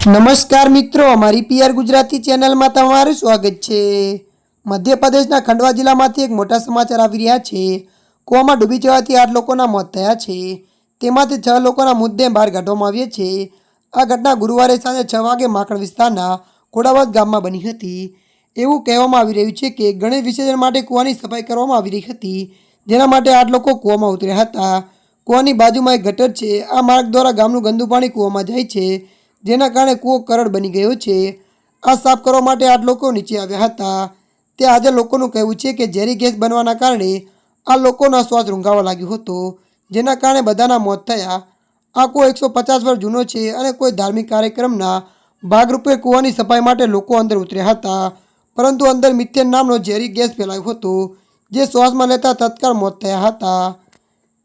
નમસ્કાર મિત્રો, અમારી પીઆર ગુજરાતી ચેનલમાં તમારું સ્વાગત છે. મધ્યપ્રદેશના ખંડવા જિલ્લામાંથી એક મોટા સમાચાર આવી રહ્યા છે. કૂવામાં ડૂબી જવાથી આઠ લોકોના મોત થયા છે. તેમાંથી છ લોકોના મુદ્દે બહાર કાઢવામાં આવ્યા છે. આ ઘટના ગુરુવારે સાંજે છ વાગે માકડ વિસ્તારના કોડાવત ગામમાં બની હતી. એવું કહેવામાં આવી રહ્યું છે કે ગણેશ વિસર્જન માટે કૂવાની સફાઈ કરવામાં આવી રહી હતી, જેના માટે આઠ લોકો કૂવામાં ઉતર્યા હતા. કૂવાની બાજુમાં એક ગટર છે. આ માર્ગ દ્વારા ગામનું ગંદુ પાણી કૂવામાં જાય છે. જેના કારણે કૂવો કરડ બની ગયો છે. આ સાફ કરવા માટે આઠ લોકો નીચે આવ્યા હતા. તે આજે લોકોનું કહેવું છે કે ઝેરી ગેસ બનવાના કારણે આ લોકોનો શ્વાસ રૂંઘાવા લાગ્યો હતો, જેના કારણે બધાના મોત થયા. આ કૂવો એકસો પચાસ વર્ષ જૂનો છે અને કોઈ ધાર્મિક કાર્યક્રમના ભાગરૂપે કૂવાની સફાઈ માટે લોકો અંદર ઉતર્યા હતા. પરંતુ અંદર મિથેન નામનો ઝેરી ગેસ ફેલાયો હતો, જે શ્વાસમાં લેતા તત્કાળ મોત થયા હતા.